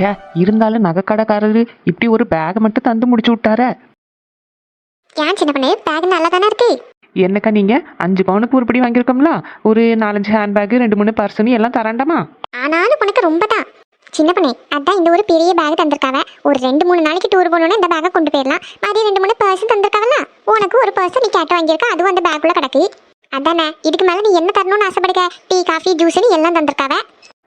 ச்சே இருந்தாலும் நகைக்கடைக்காரரு இப்படி ஒரு பேகை மட்டும் தந்து முடிச்சு விட்டாரே. ஏன் சின்ன பொண்ணு? பேக் நல்லா தானே இருக்கு? என்னக்கா நீங்க? அஞ்சு பவுனுக்கு உருப்படி வாங்கியிருக்கோம்ல? ஒரு நாலஞ்சு ஹேண்ட்பேக் ரெண்டு மூணு பர்சனி எல்லாம் தராண்டாமா? ஆனாலும் உனக்கு ரொம்ப தான் சின்ன பொண்ணு அதான் இந்த ஒரு பெரிய பேக் தந்திருக்காவ. ஒரு ரெண்டு மூணு நாளைக்கு டூர் போகணும்னா இந்த பேக்கை கொண்டு போயிடலாம். மாதிரி ரெண்டு மூணு பர்சன் தந்திருக்காவல உனக்கு ஒரு பர்சன் நீ கேட்டு வாங்கியிருக்க அதுவும் அந்த பேக்குள்ள கிடக்கு. அதானே இதுக்கு மேல நீ என்ன தரணும்னு ஆசைப்படுக்க டீ காஃபி ஜூஸ்னு எல்லாம் தந்திருக்காவ.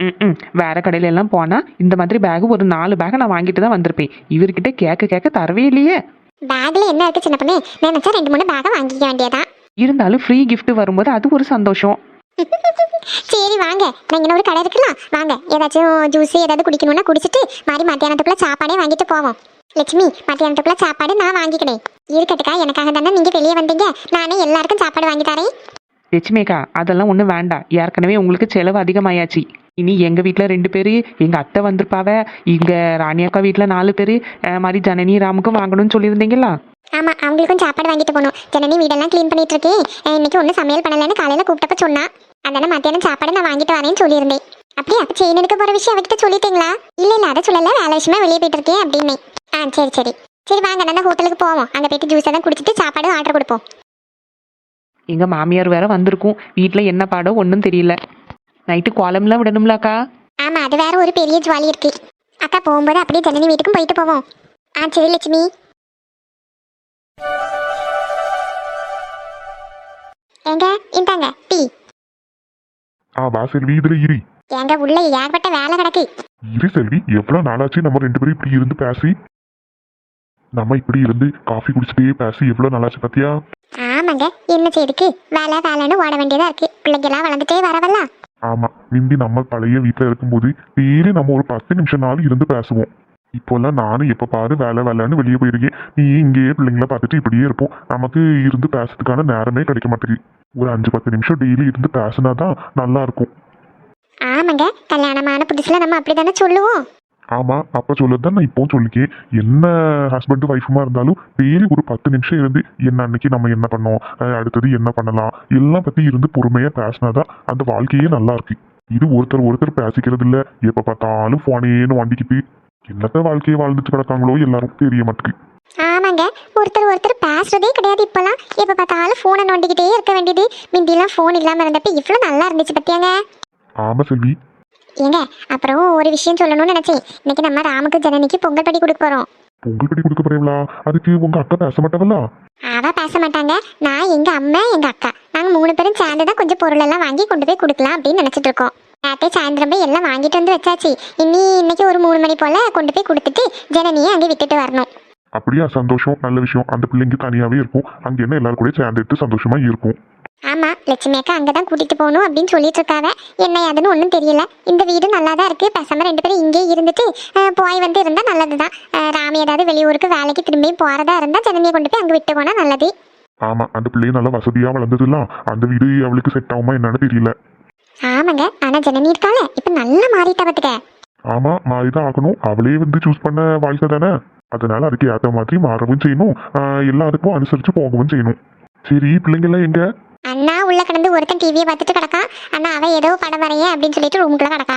ம் வேற கடையில எல்லாம் போனா இந்த மாதிரி பேக் ஒரு நாலு பேக்கை நான் வாங்கிட்டு தான் வந்திருப்பேன். இவர்கிட்ட கேட்க கேட்க தரவே இல்லையே. பேக்ல என்ன இருக்கு சின்ன பொண்ணு? நினைச்சா ரெண்டு மூணு பேக்கை வாங்கிக்க வேண்டியதான் இருந்தாலும் ஃப்ரீ gift வரும்போது அது ஒரு சந்தோஷம். சரி வாங்க. நான் இங்கே ஒரு கடை இருக்கலாம் வாங்க. ஏதாச்சும் ஜூஸ் ஏதாவது குடிக்கணும்னா குடிச்சிட்டு மாதிரி மத்தியானத்துக்குள்ள சாப்பாடே வாங்கிட்டு போவோம். லட்சுமி மத்தியானத்துக்குள்ள சாப்பாடு நான் வாங்கிக்கினேன் இருக்கட்டுக்கா. எனக்காக தானே நீங்க வெளியே வந்தீங்க? நானே எல்லாருக்கும் சாப்பாடு வாங்கி தரேன். லட்சுமிக்கா அதெல்லாம் ஒன்றும் வேண்டாம். ஏற்கனவே உங்களுக்கு செலவு அதிகமாயாச்சு. இனி எங்கள் வீட்டில் ரெண்டு பேர் எங்கள் அத்தை வந்திருப்பாவ இங்கே ராணி அக்கா வீட்டில் நாலு பேர் மாதிரி ஜனனி ராமுக்கும் வாங்கணும்னு சொல்லியிருந்தீங்களா? ஆமா அவங்களுக்கும் சாப்பாடு வாங்கிட்டு போகணும். ஜனனி வீடெல்லாம் க்ளீன் பண்ணிட்டு இருக்கேன் இன்னைக்கு ஒன்றும் சமையல் பண்ணலன்னு காலையில கூப்பிட்டப்ப சொன்னா. அதனால மத்தியானம் சாப்பாடு நான் வாங்கிட்டு வரேன்னு சொல்லியிருந்தேன். அப்படியே அப்ப செயின் எடுக்க போற விஷயம் அவகிட்ட சொல்லிட்டீங்களா? இல்ல இல்ல அதை சொல்லல. வேலை விஷயமா வெளியே போயிட்டு இருக்கேன் அப்படின்னு ஆ சரி சரி. சரி வாங்க நான் ஹோட்டலுக்கு போவோம். அங்க போயிட்டு ஜூஸ் எல்லாம் குடிச்சிட்டு சாப்பாடு ஆர்டர் கொடுப்போம். எங்கள் மாமியார் வேற வந்திருக்கும். வீட்டில் என்ன பாடோ ஒன்றும் தெரியல. நைட்டு கோலம்லாம் விடணும்லாக்கா ஆமா அது வேற ஒரு பெரிய ஜுவாலி இருக்கு. அக்கா போகும்போது அப்படியே ஜனனி வீட்டுக்கும் போயிட்டு போவோம். ஆ சரி லட்சுமி. ஏங்க இந்தாங்க டீ. ஆ வா செல்வி இதுல இரு. ஏங்க உள்ள ஏகப்பட்ட வேலை கிடக்கு. இரு செல்வி எவ்வளவு நாளாச்சு நம்ம ரெண்டு பேரும் இப்படி இருந்து பேசி? நம்ம இப்படி இருந்து காஃபி குடிச்சிட்டே பேசி எவ்வளவு நாளாச்சு பாத்தியா? ஆமாங்க என்ன செய்துக்கு வேலை வேலைன்னு ஓட வேண்டியதா இருக்கு. பிள்ளைங்கெல்லாம் வளர்ந்துட்டே வரவல்ல. ஆமா முந்தி நம்ம பழைய வீட்டுல இருக்கும்போது டெய்லி நம்ம ஒரு பத்து நிமிஷம் நாள் இருந்து பேசுவோம். இப்போல்லாம் நானும் எப்ப பாரு வேலை வேலைன்னு வெளியே போயிருக்கேன் நீ இங்கேயே பிள்ளைங்கள பார்த்துட்டு இப்படியே இருப்போம். நமக்கு இருந்து பேசுறதுக்கான நேரமே கிடைக்க மாட்டேங்குது. ஒரு அஞ்சு பத்து நிமிஷம் டெய்லி இருந்து பேசினாதான் நல்லா இருக்கும். ஆமாங்க கல்யாணமான புதுசுல நம்ம அப்படிதானே சொல்லுவோம். ஆமா அப்ப சொல்லதான் நான் இப்போவும் சொல்லிக்கேன் என்ன ஹஸ்பண்ட் ஒய்ஃபுமா இருந்தாலும் டெய்லி ஒரு பத்து நிமிஷம் இருந்து என்ன அன்னைக்கு நம்ம என்ன பண்ணோம் அடுத்தது என்ன பண்ணலாம் எல்லாம் பத்தி இருந்து பொறுமையா பேசினாதான் அந்த வாழ்க்கையே நல்லா இருக்கு. இது ஒருத்தர் ஒருத்தர் பேசிக்கிறது இல்ல. எப்ப பார்த்தாலும் போனேன்னு வண்டிக்கிட்டு என்னத்த வாழ்க்கையை வாழ்ந்துட்டு கிடக்காங்களோ எல்லாரும் தெரிய மாட்டேங்குது ஆமாங்க. ஒருத்தர் ஒருத்தர் பேசுறதே கிடையாது இப்பெல்லாம். எப்ப பார்த்தாலும் போனை நோண்டிக்கிட்டே இருக்க வேண்டியது. முந்திலாம் போன் இல்லாம இருந்தப்ப இவ்வளவு நல்லா இருந்துச்சு பத்தியாங்க. ஆமா செல்வி. ஏங்க அப்புறம் ஒரு விஷயம் சொல்லணும்னு நினைச்சேன். இன்னைக்கு நம்ம ராமுக்கு ஜனனிக்கு பொங்கல் படி கொடுக்க போறோம். பொங்கல் படி கொடுக்க போறீங்களா? அதுக்கு உங்க அக்கா பேச மாட்டாங்களா அவ பேச மாட்டாங்க. நான் எங்க அம்மா எங்க அக்கா. நாங்க மூணு பேரும் சேர்ந்து தான் கொஞ்சம் பொருள் எல்லாம் வாங்கி கொண்டு போய் கொடுக்கலாம் அப்படின்னு நினைச்சிட்டு இருக்கோம். நேற்றே சாயந்தரம் போய் எல்லாம் வாங்கிட்டு வந்து வச்சாச்சு. இனி இன்னைக்கு ஒரு மூணு மணி போல கொண்டு போய் கொடுத்துட்டு ஜனனியை அங்கே விட்டுட்டு வரணும். அப்படியா சந்தோஷம். நல்ல விஷயம். அந்த பிள்ளைங்க தனியாவே இருக்கும். அங்க என்ன எல்லாரும் கூட சேர்ந்துட்டு சந்தோஷமா இருக்கும். ஆமா லட்சுமி அக்கா அங்கதான் கூட்டிட்டு போகணும் அப்படின்னு சொல்லிட்டு இருக்காவ. என்ன அதுன்னு ஒன்றும் தெரியல. இந்த வீடு நல்லா தான் இருக்கு. பேசாம ரெண்டு பேரும் இங்கே இருந்துட்டு போய் வந்து இருந்தா நல்லதுதான். அஹ், ராமி ஏதாவது வெளியூருக்கு வேலைக்கு திரும்பி போறதா இருந்தா ஜனனியை கொண்டு போய் அங்க விட்டு போனா நல்லது. ஆமா அந்த பிள்ளைய நல்லா வசதியா வளர்ந்ததுலாம். அந்த வீடு அவளுக்கு செட் ஆகுமா என்னன்னு தெரியல. ஆமாங்க ஆனா ஜனனி இருக்கால. இப்ப நல்லா மாறிட்டா பாத்துக்க. ஆமா மாறிதான் ஆகணும். அவளே வந்து சூஸ் பண்ண வாழ்க்கை தானே. அதனால அதுக்கு ஏத்த மாதிரி மாறவும் செய்யணும். ஆஹ் எல்லாத்துக்கும் அனுசரிச்சு போகவும் செய்யணும். சரி பிள்ளைங்க எல்லாம் எங்க? கிடந்து ஒருத்தன் டிவியை பார்த்துட்டு கிடக்கான். அண்ணா அவ ஏதோ படம் வரைய அப்படின்னு சொல்லிட்டு ரூமுக்குள்ள கிடக்கா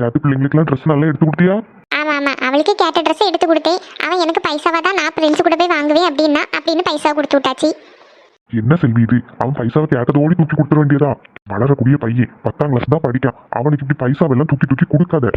நேற்று பிள்ளைங்களுக்குலாம் ட்ரெஸ் நல்லா எடுத்து கொடுத்தியா? ஆமா ஆமா. அவளுக்கு கேட்ட ட்ரெஸ் எடுத்து கொடுத்தேன். அவன் எனக்கு பைசாவா தான் நான் ஃப்ரெண்ட்ஸ் கூட போய் வாங்குவேன் அப்படின்னா அப்படின்னு பைசா கொடுத்து விட்டாச்சு. என்ன செல்வி இது? அவன் பைசாவை கேட்டதோடி தூக்கி கொடுத்துட வேண்டியதா? வளரக்கூடிய பையன். பத்தாம் கிளாஸ் தான் படிக்கான். அவனுக்கு இப்படி பைசாவெல்லாம் தூக்கி தூக்கி கொடுக்காத.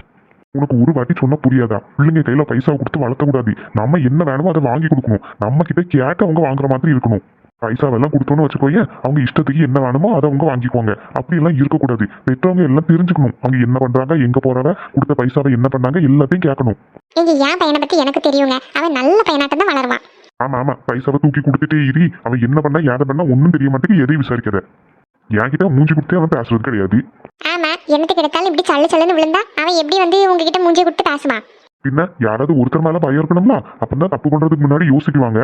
உனக்கு ஒரு வாட்டி சொன்னா புரியாதா? பிள்ளைங்க கையில பைசா கொடுத்து வளர்த்தக்கூடாது நம்ம என்ன வேணுமோ அதை வாங்கி கொடுக்கணும். நம்ம கிட்ட கேட்டு அவங்க வாங்குற மாதிரி இருக்கணும். பைசாவெல்லாம் கொடுத்தோன்னு வச்சுக்கோங்க அவங்க இஷ்டத்துக்கு என்ன வேணுமோ அதை அவங்க வாங்கிக்குவாங்க. அப்படி எல்லாம் இருக்கக்கூடாது. பெற்றவங்க எல்லாம் தெரிஞ்சுக்கணும். அவங்க என்ன பண்றாங்க எங்க போறாங்க கொடுத்த பைசாவை என்ன பண்ணாங்க எல்லாத்தையும் கேட்கணும். இங்க என் பையனை பத்தி எனக்கு தெரியுங்க. அவன் நல்ல பையனாட்டம் தான் வளருவான். ஆமா ஆமா. பைசாவை தூக்கி கொடுத்துட்டே இரு. அவன் என்ன பண்ணா யாரை பண்ணா ஒன்றும் தெரிய மாட்டேங்குது. எதையும் விசாரிக்காத. என்கிட்ட மூஞ்சி கொடுத்தே அவன் பேசுறது கிடையாது. ஆமா என்னத்துக்கு எடுத்தாலும் இப்படி சல்லு சல்லுன்னு விழுந்தா அவன் எப்படி வந்து உங்ககிட்ட மூஞ்சி கொடுத்து பேசுவான்? பின்ன யாராவது ஒருத்தர் மேல பயம் இருக்கணும்ல? அப்பதான் தப்பு பண்றதுக்கு முன்னாடி யோசிக்குவாங்க.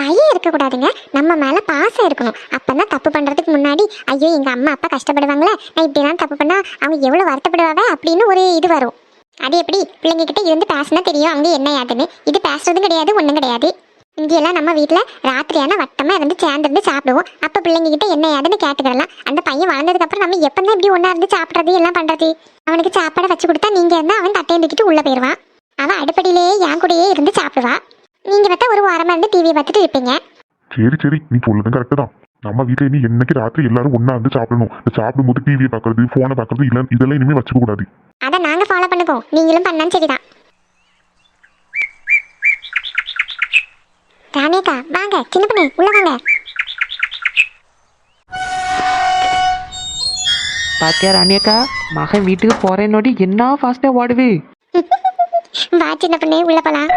பயம் இருக்கக்கூடாதுங்க. நம்ம மேலே பாசம் இருக்கணும். அப்பதான் தப்பு பண்ணுறதுக்கு முன்னாடி ஐயோ எங்கள் அம்மா அப்பா கஷ்டப்படுவாங்களே நான் இப்படிலாம் தப்பு பண்ணா அவங்க எவ்வளோ வருத்தப்படுவாவே அப்படின்னு ஒரு இது வரும். அது எப்படி? பிள்ளைங்கக்கிட்ட இருந்து பேசினா தெரியும் அவங்க என்ன யாதுன்னு இது பேசுறதும் கிடையாது ஒன்றும் கிடையாது. இங்கெல்லாம் நம்ம வீட்டில் ராத்திரியான வட்டமாக இருந்து சேர்ந்துருந்து சாப்பிடுவோம். அப்போ பிள்ளைங்கக்கிட்ட என்ன யாதுன்னு கேட்டுக்கிடலாம் அந்த பையன் வளர்ந்ததுக்கப்புறம் நம்ம நம்ம எப்பதான் இப்படி ஒன்றா இருந்து சாப்பிட்றது எல்லாம் பண்ணுறது அவனுக்கு சாப்பாடை வச்சு கொடுத்தா நீங்கள் இருந்தால் அவன் தட்டையை தூக்கிட்டு உள்ளே போயிடுவான் அவன் அடுப்படியிலேயே என் கூடயே இருந்து சாப்பிடுவா நீங்க பார்த்தா ஒரு வாரமா இருந்து டிவி பார்த்துட்டு இருப்பீங்க. சரி சரி. நீ சொல்லுதும் கரெக்டு தான். நம்ம வீட்டில் இனி என்னைக்கு ராத்திரி எல்லாரும் ஒண்ணா இருந்து சாப்பிடணும். இந்த சாப்பிடும்போது டிவியை பார்க்கறது ஃபோனை பார்க்கறது இல்லை இதெல்லாம் இனிமேல் வச்சுக்க கூடாது. அதை நாங்க ஃபாலோ பண்ணுவோம். நீங்களும் பண்ணான்னு சரிதான். ராணேக்கா வாங்க. சின்ன பண்ணு உள்ள வாங்க. பாத்தியா ராணியக்கா? மகன் வீட்டுக்கு போறேன்னோடி என்ன ஃபாஸ்டா ஓடுவே வா சின்ன பண்ணு உள்ள போலாம்.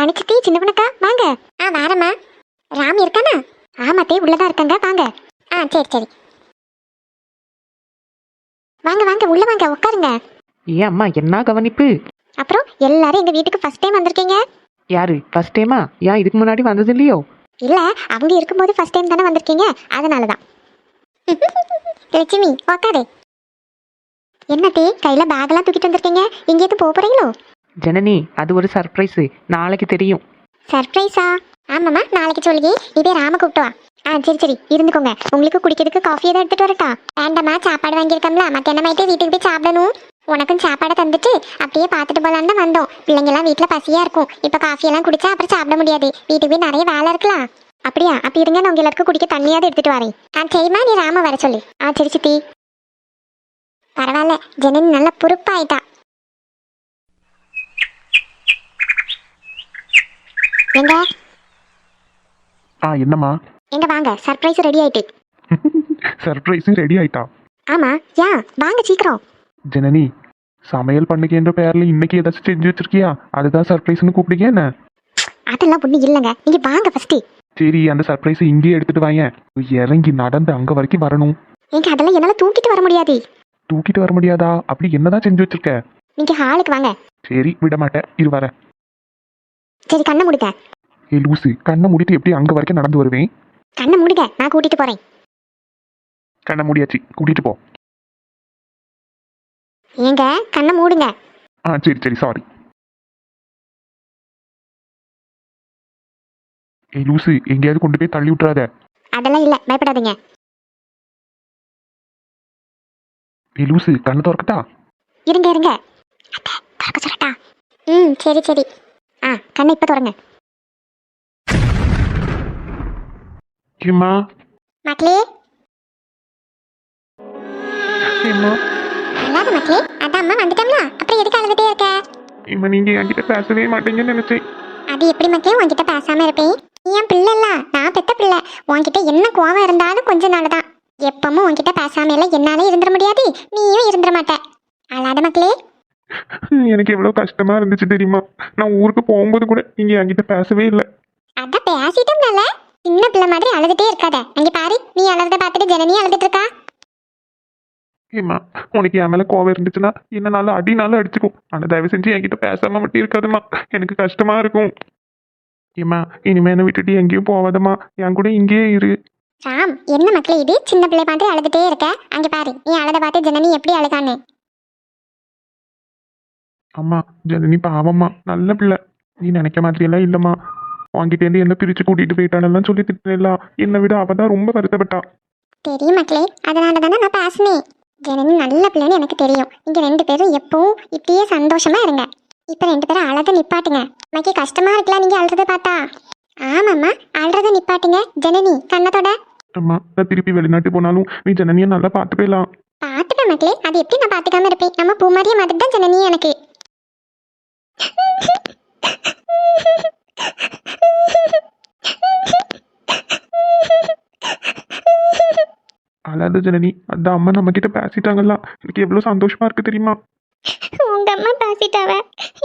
அத்தி ராணி சித்தி சின்ன பண்ணக்கா வாங்க. ஆ வாரம்மா. ராம் இருக்கானா? ஆமா அத்தை உள்ளதா இருக்காங்க வாங்க. ஆ சரி சரி. வாங்க வாங்க உள்ள வாங்க உட்காருங்க. ஏன் அம்மா என்ன கவனிப்பு? அப்புறம் எல்லாரும் எங்க வீட்டுக்கு ஃபர்ஸ்ட் டைம் வந்திருக்கீங்க? யாரு ஃபர்ஸ்ட் டைமா ஏன் இதுக்கு முன்னாடி வந்தது இல்லையோ? இல்ல அவங்க இருக்கும்போது ஃபர்ஸ்ட் டைம் தானே வந்திருக்கீங்க? அதனால தான் லட்சுமி உக்காரு. என்னத்தே கையில பேக்லாம் தூக்கிட்டு வந்திருக்கீங்க? எங்கேயாவது போக போறீங்களோ? ஜனனி அது ஒரு சர்ப்ரைஸ் நாளைக்கு தெரியும். சர்ப்ரைஸா ஆமாம்மா நாளைக்கு சொல்லுங்க நீ போய் ராம கூப்பிட்டு வா. ஆ சரி சரி. இருந்துக்கோங்க. உங்களுக்கு குடிக்கிறதுக்கு காஃபி ஏதாவது எடுத்துட்டு வரட்டா. வேண்டாம்மா சாப்பாடு வாங்கியிருக்கோம்ல. மத்தியானமாயிட்டு வீட்டுக்கு போய் சாப்பிடணும். உனக்கும் சாப்பாடை தந்துட்டு அப்படியே பார்த்துட்டு போலான்னு தான் வந்தோம். பிள்ளைங்கெல்லாம் வீட்டில் பசியா இருக்கும். இப்போ காஃபியெல்லாம் குடிச்சா அப்புறம் சாப்பிட முடியாது. வீட்டுக்கு போய் நிறைய வேலை இருக்கலாம். அப்படியா? அப்ப இருங்க நான் உங்க எல்லாருக்கும் குடிக்க தண்ணியாவது எடுத்துட்டு வரேன். ஆ சரிம்மா நீ ராம வர சொல்லு. ஆ சரி சித்தி. பரவாயில்ல. ஜனனி நல்லா பொறுப்பாயிட்டா. எங்க? ஆ என்னம்மா? எங்க வாங்க சர்ப்ரைஸ் ரெடி ஆயிட்டு. சர்ப்ரைஸ் ரெடி ஆயிட்டா? ஆமா யா வாங்க சீக்கிரம். ஜனனி சமையல் பண்ணுகின்ற பேர்ல இன்னைக்கு ஏதாச்சும் செஞ்சு வச்சிருக்கியா? அதுதான் சர்ப்ரைஸ்னு கூப்பிடுங்க என்ன? அதெல்லாம் ஒண்ணு இல்லைங்க. நீங்க வாங்க ஃபர்ஸ்ட் சரி அந்த சர்ப்ரைஸை இங்கேயே எடுத்துட்டு வாங்க இறங்கி நடந்து அங்க வரைக்கும் வரணும். எங்க அதெல்லாம் என்னால தூக்கிட்டு வர முடியாது. தூக்கிட்டு வர முடியாதா? அப்படி என்னதான் செஞ்சு வச்சிருக்க? நீங்க ஹாலுக்கு வாங்க. சரி விட மாட்டேன் இரு வரேன். சரி கண்ணை மூடுங்க. ஏ லூசு கண்ணை மூடிட்டு எப்படி அங்க வரைக்கும் நடந்து வருவேன்? கண்ணை மூடுங்க நான் கூட்டிட்டு போறேன். கண்ணை மூடியாச்சு கூட்டிட்டு போ. ஏங்க கண்ணை மூடுங்க. ஆ சரி சரி சாரி ஏய் லூசு எங்கேயாவது கொண்டு போய் தள்ளி விட்டுறாத. அதெல்லாம் இல்ல பயப்படாதீங்க. ஏய் லூசு கண்ணை திறக்கட்டா? இருங்க இருங்க. அத்தை, திறக்க சொல்லட்டா? ம் சரி சரி. கண்ணை இப்ப திறங்க ஏம்மா மக்களே. ஏம்மா அல்லாத மக்களே? அதான் அம்மா வந்துட்டோம்ல. அப்புறம் எதுக்கு அழுதுட்டே இருக்க? இம்மா நீங்க என்கிட்ட பேசவே மாட்டீங்கன்னு நினைச்சேன். அது எப்படி மக்களே? உன்கிட்ட பேசாம இருப்பேன். நீ என் பிள்ளை இல்ல. நான் பெத்த பிள்ளை. உன்கிட்ட என்ன கோவம் இருந்தாலும் கொஞ்ச நாள் தான் எப்பவும் உன்கிட்ட பேசாம இல்ல. என்னால இருந்துட முடியாது. நீயும் இருந்துட மாட்ட. அழாத மக்களே. எனக்கு எவ்வளவு கஷ்டமா இருந்துச்சு தெரியுமா? நான் ஊருக்கு போகும்போது கூட நீங்க என்கிட்ட பேசவே இல்லை. அதான் பேசிட்டோம்னால சின்ன பிள்ளை மாதிரி அழுதுட்டே இருக்காத. அங்க பாரு நீ அழுறத பார்த்துட்டு ஜனனி அழுதுட்டு இருக்கா? ஏம்மா உனக்கு என் மேல கோவம் இருந்துச்சுன்னா என்னனாலும் அடினாலும் அடிச்சுக்கும் ஆனா தயவு செஞ்சு என்கிட்ட பேசாம மட்டும் இருக்காதும்மா. எனக்கு கஷ்டமா இருக்கும். ஏம்மா இனிமே என்ன விட்டுட்டு எங்கேயும் போவாதம்மா என் கூட இங்கேயே இரு. ராம் என்ன மக்களே இது? சின்ன பிள்ளை மாதிரி அழுதுட்டே இருக்க. அங்க பாரு நீ அழுத பார்த்து ஜனனி எப்படி அழுகான்னு அம்மா ஜனனி பாவம்மா நல்ல பிள்ளை. நீ நினைக்க மாதிரி எல்லாம் இல்லம்மா. வாங்கிட்டு இருந்து என்ன பிரிச்சு கூட்டிட்டு போயிட்டானெல்லாம் சொல்லி திட்டினா என்னை விட அவ தான் ரொம்ப வருத்தப்பட்டா. தெரியும் மக்களே அதனால தானே நான் பேசினேன் ஜனனி நல்ல பிள்ளைன்னு எனக்கு தெரியும். நீங்க ரெண்டு பேரும் எப்பவும் இப்படியே சந்தோஷமா இருங்க. இப்ப ரெண்டு பேரும் அழத நிப்பாட்டுங்க. மக்கி கஷ்டமா இருக்கலாம் நீங்க அழுறத பார்த்தா? ஆமாம்மா அழுறத நிப்பாட்டுங்க. ஜனனி கண்ணத்தோட. அம்மா நான் திருப்பி வெளிநாட்டு போனாலும் நீ ஜனனியை நல்லா பார்த்து போயிடலாம் பார்த்துப்பேன் மக்களே அது எப்படி நான் பார்த்துக்காம இருப்பேன்? நம்ம பூமாரியை மாதிரி தான் ஜனனி எனக்கு. அழாத ஜனனி அந்த அம்மா நம்ம கிட்ட பேசிட்டாங்கல்ல. எனக்கு எவ்வளவு சந்தோஷமா இருக்கு தெரியுமா? உங்க அம்மா பேசிட்டாவ.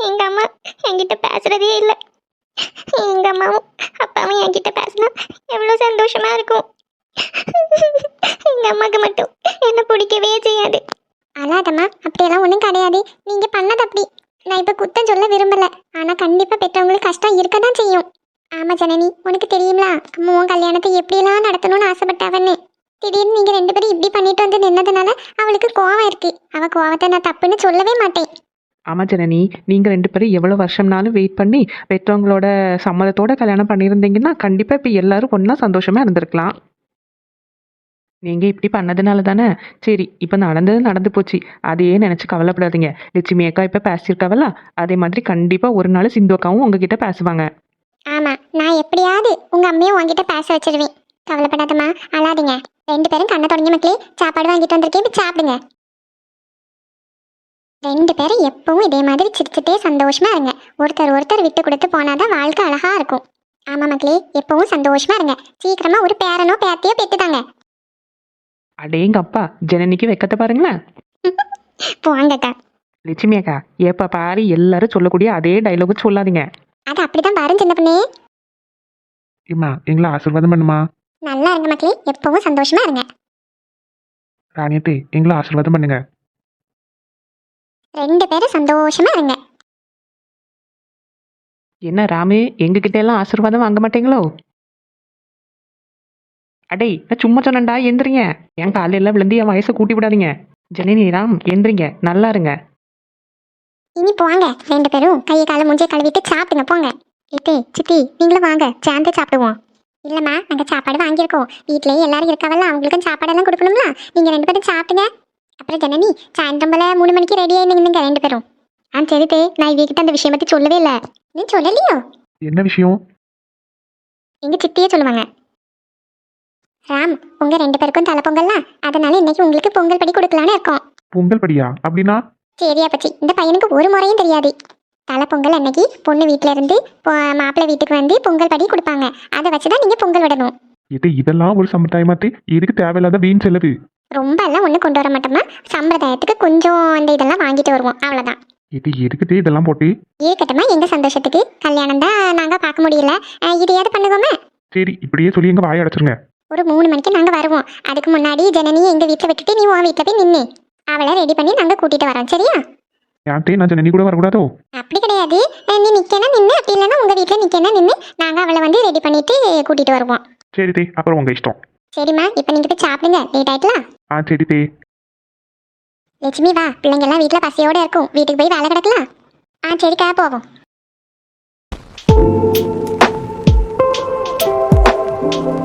எங்க அம்மா என்கிட்ட பேசுறதே இல்லை. எங்க அம்மாவும் அப்பாவும் என்கிட்ட பேசினா எவ்வளோ சந்தோஷமா இருக்கும். எங்க அம்மாக்கு மட்டும் என்ன பிடிக்கவே செய்யாது. அழாதம்மா அப்படியெல்லாம் ஒன்றும் கிடையாது. நீங்க பண்ணது அப்படி. நான் இப்போ குத்தம் சொல்ல விரும்பல. ஆனால் கண்டிப்பாக பெற்றவங்களுக்கு கஷ்டம் இருக்க தான் செய்யும். ஆமாம் ஜனனி உனக்கு தெரியுங்களா அம்மா உன் கல்யாணத்தை எப்படிலாம் நடத்தணும்னு ஆசைப்பட்டவன்னு திடீர்னு நீங்கள் ரெண்டு பேரும் இப்படி பண்ணிட்டு வந்து நின்னதுனால அவளுக்கு கோவம் இருக்கு. அவ கோவத்தை நான் தப்புன்னு சொல்லவே மாட்டேன். ஆமாம் ஜனனி நீங்கள் ரெண்டு பேரும் எவ்வளோ வருஷம்னாலும் வெயிட் பண்ணி பெற்றவங்களோட சம்மதத்தோட கல்யாணம் பண்ணியிருந்தீங்கன்னா கண்டிப்பாக இப்போ எல்லாரும் ஒன்றா சந்தோஷமாக இருந்திருக்கலாம். நீங்கள் இப்படி பண்ணதுனால தானே? சரி இப்போ நடந்தது நடந்து போச்சு. அதையே நினச்சி கவலைப்படாதீங்க. லட்சுமி அக்கா இப்போ பேசியிருக்காவல்ல? அதே மாதிரி கண்டிப்பாக ஒரு நாள் சிந்து அக்காவும் உங்ககிட்ட பேசுவாங்க. ஆமா நான் எப்படியாவது உங்க அம்மையும் உங்ககிட்ட பேச வச்சிருவேன். கவலைப்படாதம்மா அழாதீங்க. ரெண்டு பேரும் கண்ணை தொடங்கி மக்களே சாப்பாடு வாங்கிட்டு வந்திருக்கேன் இப்போ சாப்பிடுங்க. ரெண்டு பேரும் எப்பவும் இதே மாதிரி சிரிச்சுட்டே சந்தோஷமா இருங்க. ஒருத்தர் ஒருத்தர் விட்டு கொடுத்து போனாதான் வாழ்க்கை அழகா இருக்கும். ஆமா மக்களே எப்பவும் சந்தோஷமா இருங்க. சீக்கிரமா ஒரு பேரனோ பேத்தியோ பெத்துதாங்க. அடேங்க அப்பா ஜனனிக்கு வெக்கத்தை பாருங்களேன். போங்கக்கா லட்சுமி அக்கா எப்போ பாரு எல்லாரும் சொல்லக்கூடிய அதே டைலாக் சொல்லாதீங்க. அது அப்படிதான் பாரு சின்ன பொண்ணே. இம்மா எங்களை ஆசீர்வாதம் பண்ணுமா? நல்லா இருங்க மக்களே எப்பவும் சந்தோஷமா இருங்க. ராணியத்தே எங்களை ஆசீர்வாதம் பண்ணுங்க. ரெண்டு பேரும் சந்தோஷமா இருங்க. என்ன ராமு எங்ககிட்ட எல்லாம் ஆசீர்வாதம் வாங்க மாட்டீங்களோ? அடே நான் சும்மா சொன்னேன்டா எந்திரிங்க என் காலையெல்லாம் விழுந்து என் வயசை கூட்டி விடாதீங்க. ஜனனி ராம் எந்திரிங்க நல்லா இருங்க. இனி போங்க. ரெண்டு பேரும் கையை காலை மூஞ்சியை கழுவிட்டு சாப்பிடுங்க போங்க. இத்தே சித்தி நீங்களும் வாங்க. சேர்ந்து சாப்பிடுவோம். இல்லம்மா நாங்க சாப்பாடு வாங்கியிருக்கோம். வீட்லயே எல்லாரும் இருக்கவல்ல அவங்களுக்கும் சாப்பாடெல்லாம் கொடுக்கணும்ல. நீங்க ரெண்டு பேரும் சாப்பிடுங்க. அப்புறம் ஜனனி சாயந்தரம் போல மூணு மணிக்கு ரெடி ஆயிருந்தீங்க ரெண்டு பேரும். ஆ சரி தே. நான் இவகிட்ட அந்த விஷயம் பத்தி சொல்லவே இல்லை. நீ சொல்லலையோ? என்ன விஷயம்? எங்க சித்தியே சொல்லுவாங்க. ராம் உங்க ரெண்டு பேருக்கும் தலை பொங்கல்லாம் அதனால இன்னைக்கு உங்களுக்கு பொங்கல் படி கொடுக்கலான்னு இருக்கோம். பொங்கல் படியா? அப்படின்னா? சரியா பச்சி இந்த பையனுக்கு ஒரு முறையும் தெரியாது. தலை பொங்கல் அன்னைக்கு பொண்ணு வீட்ல இருந்து மாப்பிள்ளை வீட்டுக்கு வந்து பொங்கல் படி கொடுப்பாங்க. அதை வச்சுதான் நீங்க பொங்கல் விடணும். இது இதெல்லாம் ஒரு சம்பிரதாயமாத்து இதுக்கு தேவையில்லாத வீண் செலவு. ரொம்ப எல்லாம் ஒன்றும் கொண்டு வர மாட்டோமா சம்பிரதாயத்துக்கு கொஞ்சம் அந்த இதெல்லாம் வாங்கிட்டு வருவோம். அவ்வளோதான் இது எதுக்கிட்டே இதெல்லாம் போட்டு? இருக்கட்டுமா எங்க சந்தோஷத்துக்கு? கல்யாணம் தான் நாங்க பார்க்க முடியல. அஹ் இதையாவது பண்ணுவோமே? சரி இப்படியே சொல்லி எங்க வாயை அடைச்சிருங்க. ஒரு மூணு மணிக்கு நாங்கள் வருவோம். அதுக்கு முன்னாடி ஜனனியை எங்கள் வீட்டில் விட்டுட்டு நீ உன் வீட்டில் போய் நின்று அவளை ரெடி பண்ணி நாங்கள் கூட்டிட்டு வரோம். சரியா? அப்படி கிடையாது. நீ நிக்கணும் நின்று அப்படி இல்லைன்னா உங்கள் வீட்டில் நிக்கணும் நின்று நாங்கள் அவளை வந்து ரெடி பண்ணிட்டு கூட்டிகிட்டு வருவோம். சரி தே அப்புறம் உங்கள் இஷ்டம். சரிம்மா இப்போ நீங்கள் போய் சாப்பிடுங்க. லேட் ஆயிட்டலாம் சரி தே. லட்சுமி வா. பிள்ளைங்கெல்லாம் வீட்டில் பசியோடு இருக்கும். வீட்டுக்கு போய் வேலை கிடக்கலாம் ஆ சரிக்கா போவோம். Thank you.